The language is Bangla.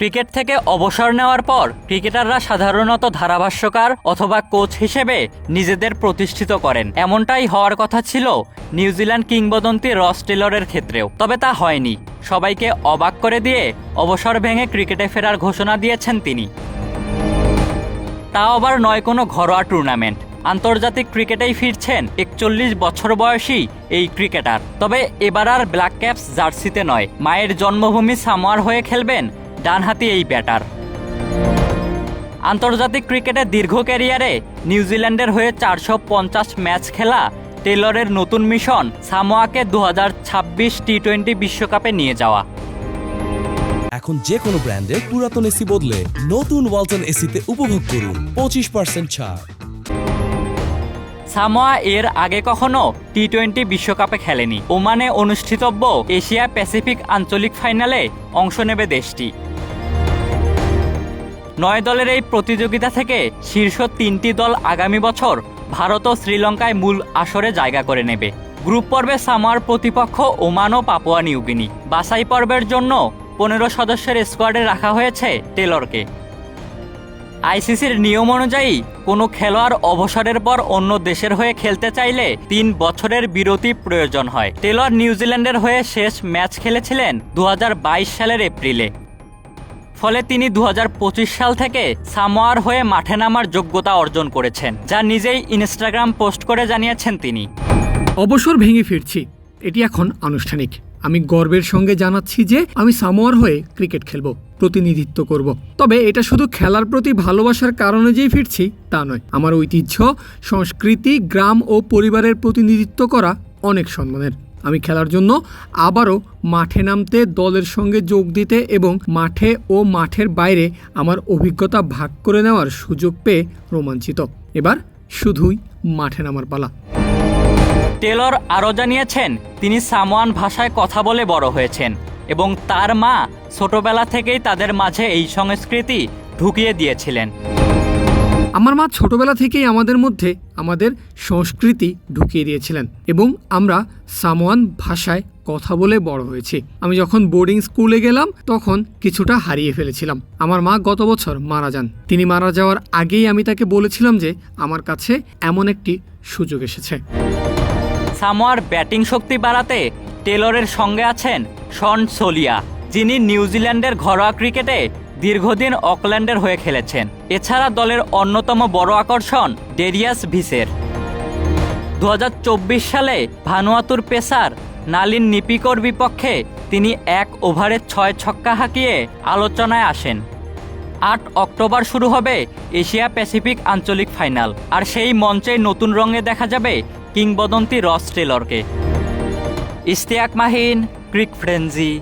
ক্রিকেট থেকে অবসর নেওয়ার পর ক্রিকেটাররা সাধারণত ধারাভাষ্যকার অথবা কোচ হিসেবে নিজেদের প্রতিষ্ঠিত করেন। এমনটাই হওয়ার কথা ছিল নিউজিল্যান্ড কিংবদন্তি রস টেলরের ক্ষেত্রেও, তবে তা হয়নি। সবাইকে অবাক করে দিয়ে অবসর ভেঙে ক্রিকেটে ফেরার ঘোষণা দিয়েছেন তিনি। তাও আবার নয় কোনো ঘরোয়া টুর্নামেন্ট। আন্তর্জাতিক ক্রিকেটেই ফিরছেন একচল্লিশ বছর বয়সী এই ক্রিকেটার। তবে এবার আর ব্ল্যাক ক্যাপস জার্সিতে নয়, মায়ের জন্মভূমি সামোয়ার হয়ে খেলবেন ডানহাতি এই ব্যাটার। আন্তর্জাতিক ক্রিকেটের দীর্ঘ ক্যারিয়ারে নিউজিল্যান্ডের হয়ে চারশো পঞ্চাশ ম্যাচ খেলা টেলরের নতুন মিশন সামোয়াকে দু টি টোয়েন্টি বিশ্বকাপে নিয়ে যাওয়া। এখন যে কোনো ব্র্যান্ডের পুরাতন এসি বদলে নতুন ওয়ালটন এসিতে উপভোগ করুন পঁচিশ পার্সেন্ট ছাড়। সামোয়া এর আগে কখনো টি টোয়েন্টি বিশ্বকাপে খেলেনি। ওমানে অনুষ্ঠিতব্য এশিয়া প্যাসিফিক আঞ্চলিক ফাইনালে অংশ নেবে দেশটি। নয় দলের এই প্রতিযোগিতা থেকে শীর্ষ তিনটি দল আগামী বছর ভারত ও শ্রীলঙ্কায় মূল আসরে জায়গা করে নেবে। গ্রুপ পর্বে সামোয়ার প্রতিপক্ষ ওমান ও পাপুয়া নিউগিনি। বাছাই পর্বের জন্য পনেরো সদস্যের স্কোয়াডে রাখা হয়েছে টেলরকে। আইসিসির নিয়ম অনুযায়ী কোনো খেলোয়াড় অবসরের পর অন্য দেশের হয়ে খেলতে চাইলে তিন বছরের বিরতি প্রয়োজন হয়। টেলর নিউজিল্যান্ডের হয়ে শেষ ম্যাচ খেলেছিলেন দু হাজার বাইশ সালের এপ্রিলে। ফলে তিনি দু হাজার পঁচিশ সাল থেকে সামোয়ার হয়ে মাঠে নামার যোগ্যতা অর্জন করেছেন, যা নিজেই ইনস্টাগ্রাম পোস্ট করে জানিয়েছেন তিনি। অবসর ভেঙে ফিরছি। এটি এখন আনুষ্ঠানিক। আমি গর্বের সঙ্গে জানাচ্ছি যে আমি সামোয়ার হয়ে ক্রিকেট খেলব, প্রতিনিধিত্ব করব। তবে এটা শুধু খেলার প্রতি ভালোবাসার কারণে যেই ফিরছি, তা নয়। আমার ঐতিহ্য, সংস্কৃতি, গ্রাম ও পরিবারের প্রতিনিধিত্ব করা অনেক সম্মানের। আমি খেলার জন্য আবারও মাঠে নামতে, দলের সঙ্গে যোগ দিতে এবং মাঠে ও মাঠের বাইরে আমার অভিজ্ঞতা ভাগ করে নেওয়ার সুযোগ পেয়ে রোমাঞ্চিত। এবার শুধুই মাঠে নামার পালা। টেলর আরও জানিয়েছেন, তিনি সামোয়ান ভাষায় কথা বলে বড় হয়েছেন এবং তার মা ছোটবেলা থেকেই তাদের মাঝে এই সংস্কৃতি ঢুকিয়ে দিয়েছিলেন। আমার মা ছোটবেলা থেকেই আমাদের মধ্যে আমাদের সংস্কৃতি ঢুকিয়ে দিয়েছিলেন এবং আমরা সামোয়ান ভাষায় কথা বলে বড় হয়েছি। আমি যখন বোর্ডিং স্কুলে গেলাম, তখন কিছুটা হারিয়ে ফেলেছিলাম। আমার মা গত বছর মারা যান। তিনি মারা যাওয়ার আগেই আমি তাকে বলেছিলাম যে আমার কাছে এমন একটি সুযোগ এসেছে। সামোয়ার ব্যাটিং শক্তি বাড়াতে টেলরের সঙ্গে আছেন শন সোলিয়া। যিনি নিউজিল্যান্ডের ঘরোয়া ক্রিকেটে দীর্ঘদিন অকল্যান্ডের হয়ে খেলেছেন। এছাড়া দলের অন্যতম বড় আকর্ষণ ডেরিয়াস ভিসের। দু হাজার চব্বিশ সালে ভানুয়াতুর পেসার নালিন নিপিকোর বিপক্ষে তিনি এক ওভারে ছয় ছক্কা হাঁকিয়ে আলোচনায় আসেন। আট অক্টোবর শুরু হবে এশিয়া প্যাসিফিক আঞ্চলিক ফাইনাল, আর সেই মঞ্চে নতুন রঙে দেখা যাবে কিংবদন্তি রস টেলরকে ইশতিয়াক মাহিন, ক্রিক ফ্রেঞ্জি